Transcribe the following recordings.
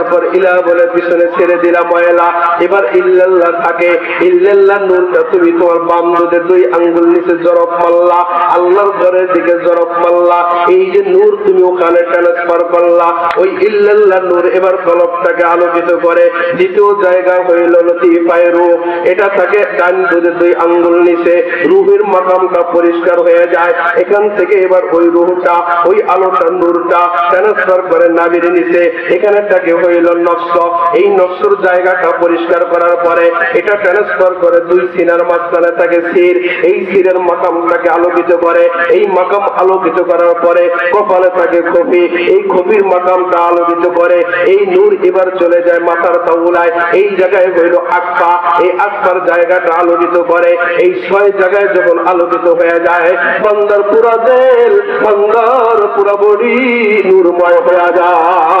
আসার পর ইলা বলে পিছনে ছেড়ে দিলাম ময়লা এবার ইল্লাল্লাহ থাকে। ইল্লাল্লাহ নূরটা তুমি তোমার বাম দুধের দুই আঙ্গুল নিচে জরফ মাল্লা আল্লাহর ঘরের দিকে জরফ মাল্লা এই যে নূর তুমি ওখানে ট্রান্সফার করলা। ওই ইল্লাল্লাহ নূর এবার কলবটাকে আলোকিত করে। দ্বিতীয় জায়গা হইল লতিফায় রূপ এটা থাকে ডান দুধের দুই আঙ্গুল নিচে। রুহের মাকামটা পরিষ্কার হয়ে যায়। এখান থেকে এবার ওই রুহটা, ওই আলোটা নূরটা ট্রান্সফার করে নাবির নিচে। এখানে থাকে হইল নকশ এই নকশর জায়গাটা পরিষ্কার করার পরে এটা ট্রান্সফার করে দুই সিনার মাঝখানে থাকে সির। এই সিরের মাকামটাকে আলোকিত করে। এই মাকাম আলোকিত করার পরে কপালে থাকে এই মাকামটা আলোকিত করে এই নূর এবার চলে যায় মাথার তাউলায়। এই জায়গায় হইল আকফা এই আকফার জায়গাটা আলোকিত করে। এই ছয় জায়গায় যখন আলোকিত হয়ে যায়, বান্দার পুরা দেল বান্দার পুরা বডি নূরময় হয়ে যায়।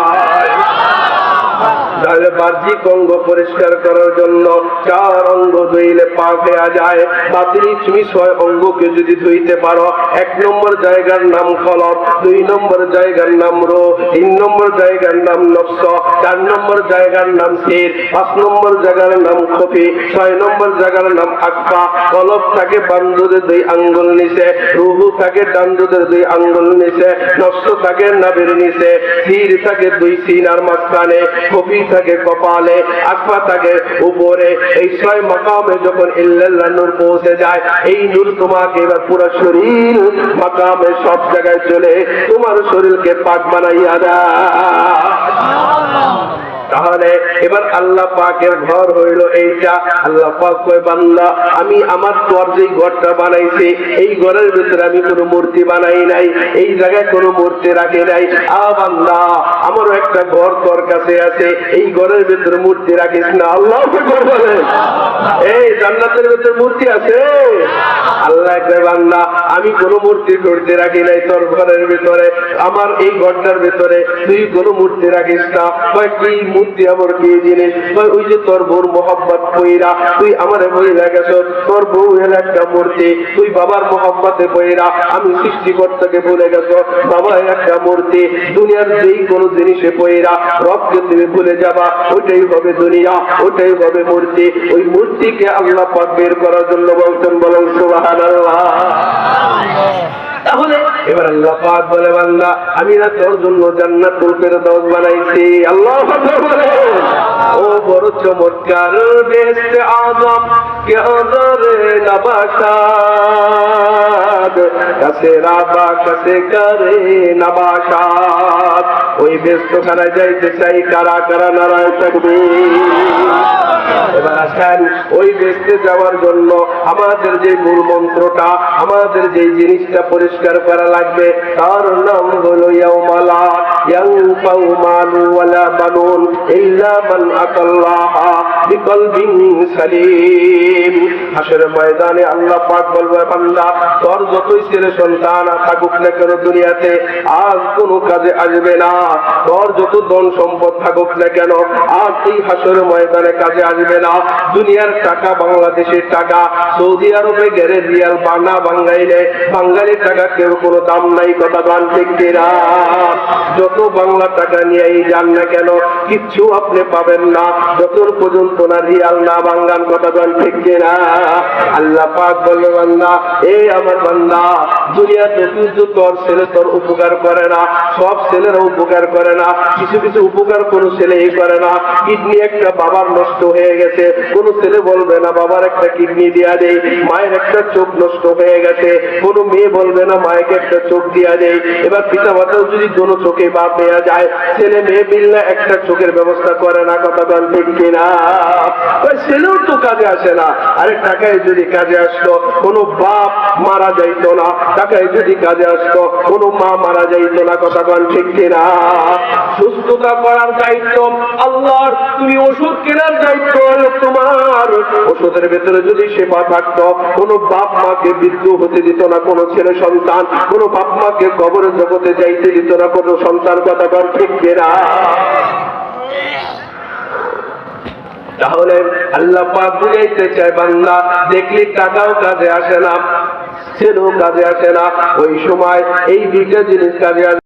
তাহলে বাহ্যিক অঙ্গ পরিষ্কার করার জন্য চার অঙ্গ ধুইলে পাক হয়ে যায়। বাতিনি তুমি ছয় অঙ্গকে যদি ধুইতে পারো, এক নম্বর জায়গার নাম কলব দুই নম্বর জায়গার নাম রো, তিন নম্বর জায়গার নাম নফস, চার নম্বর জায়গার নাম সির, পাঁচ নম্বর জায়গার নাম খফি, ছয় নম্বর জায়গার নাম আক্কা। কলব থাকে বান্ধুদের দুই আঙ্গুল নিচে, রুহু থাকে ডান্ডুদের দুই আঙ্গুল নিচে নষ্ট থাকে নাবির নিচে, সির থাকে দুই সিনার মাঝখানে কপি থাকে কপালে আকফা থাকে উপরে। এই ছয় মকামে যখন ইল্লাল্লাহ নূর পৌঁছে যায়, এই নূর তোমাকে এবার পুরো শরীর, মকামে সব জায়গায় চলে তোমার শরীরকে পাক বানাইয়া দেয়। তাহলে এবার আল্লাহ পাকের ঘর হইল এইটা। আল্লাহ পাক বান্দা, আমি আমার তোর যে ঘরটা বানাইছি, এই ঘরের ভিতরে আমি কোনো মূর্তি বানাই নাই, এই জায়গায় কোনো মূর্তি রাখি নাই। আ বান্দা, আমারও একটা ঘর তোর কাছে আছে, এই ঘরের ভিতরে মূর্তি রাখিস না। আল্লাহ এই জান্নাতের ভিতরে মূর্তি আছে? আল্লাহ বান্দা, আমি কোনো মূর্তি করতে রাখি নাই তোর ঘরের ভিতরে। আমার এই ঘরটার ভিতরে তুই কোনো মূর্তি রাখিস না। কয় কি মূর্তি আমার কি কয় ওই যে তোর বউর মোহাম্মত পইরা তুই আমার বইরা গেছ তোর বউ হলো একটা মূর্তি, তুই বাবার মোহাম্মতে পইরা আমি সৃষ্টিকর্তাকে ভুলে গেছ, বাবা একটা মূর্তি, দুনিয়ার যেই কোনো জিনিসে পইরা রবকে তুমি ভুলে যাবা, ওইটাই হবে দুনিয়া, ওইটাই হবে মূর্তি, ওই মূর্তিকে আল্লাহ পাক বের করার জন্য বলছেন বলেন সুবহানাল্লাহ। এবার আল্লাহ পাক বলে, বান্দা, আমি না তোর জন্য জান্নাতুল ফেরদাউস বানাইছি। আল্লাহ ও বড় চমৎকার বেস্ট আজম কে আদরে নবাশাদ কাছে রাবা, কাছে করে নবাশাদ ওই ব্যস্ত খানায় যাইতে চাই, কারা কারা নারায় থাকবে? এবার আসেন, ওই দেশে যাওয়ার জন্য আমাদের যে মূল মন্ত্রটা, আমাদের যে জিনিসটা পরিষ্কার করা লাগবে, তার নাম হলো ইয়াউমালা, ইয়ানফাউ মালু ওয়ালা বানুন, ইল্লা মান আতাল্লাহা। ময়দানে আল্লাহ বলবে যতই সন্তান থাকুক না কেন দুনিয়াতে কোনো কাজে আসবে না। যত ধন সম্পদ থাকুক না কেন এই হাসরের ময়দানে কাজে আসবে না। দুনিয়ার টাকা বাংলাদেশের টাকা, সৌদি আরবে গেলে রিয়াল বাঙ্গাইলে বাঙালির টাকা কেউ কোনো দাম নাই, কথা ঠিক যত বাংলা টাকা নিয়ে যান না কেন, কিচ্ছু আপনি পাবেন না। যত পর্যন্ত না না বাঙ্গান ঠিক কিনা? আল্লাহ পাক বলবে, বান্দা, এ আমার বান্দা, দুনিয়াতে তোর ছেলে তোর উপকার করে না, সব ছেলেরা উপকার করে না, কিছু কিছু উপকার কোনো ছেলেই করে না। কিডনি একটা বাবার নষ্ট হয়ে গেছে, কোন ছেলে বলবে না, বাবার একটা কিডনি দিয়া দেই, মায়ের একটা চোখ নষ্ট হয়ে গেছে, কোন মেয়ে বলবে না, মায়েকে একটা চোখ দিয়া দেই। এবার পিতা মাতাও যদি দোনো চোখে বাপ দেয়া যায়, ছেলে মেয়ে মিললে একটা চোখের ব্যবস্থা করে না, কথা বল ঠিক কিনা? ছেলেও তো কাজে আসে না। আরে টাকায় যদি কাজে আসতো কোনো বাপ মারা যাইতো না। টাকায় যদি কাজে আসতো মা মারা যাইতো না, কথা ঠিক কিনা? সুস্থতা করার দায়িত্ব তুমি ওষুধ কেনার দায়িত্ব তোমার। ওষুধের ভেতরে যদি সেবা থাকতো, কোনো বাপ মাকে মৃত্যু হতে দিত না, কোনো ছেলে সন্তান, কোনো বাপ মাকে কবরের জগতে যাইতে দিত না, কোনো সন্তান, কথা ঠিক কিনা? তাহলে আল্লাহ পাক বুঝাইতে চায়, বান্দা, দেখলি টাকাও কাজে আসে না সেরও কাজে আসে না। ওই সময় এই দুইটা জিনিস কাজে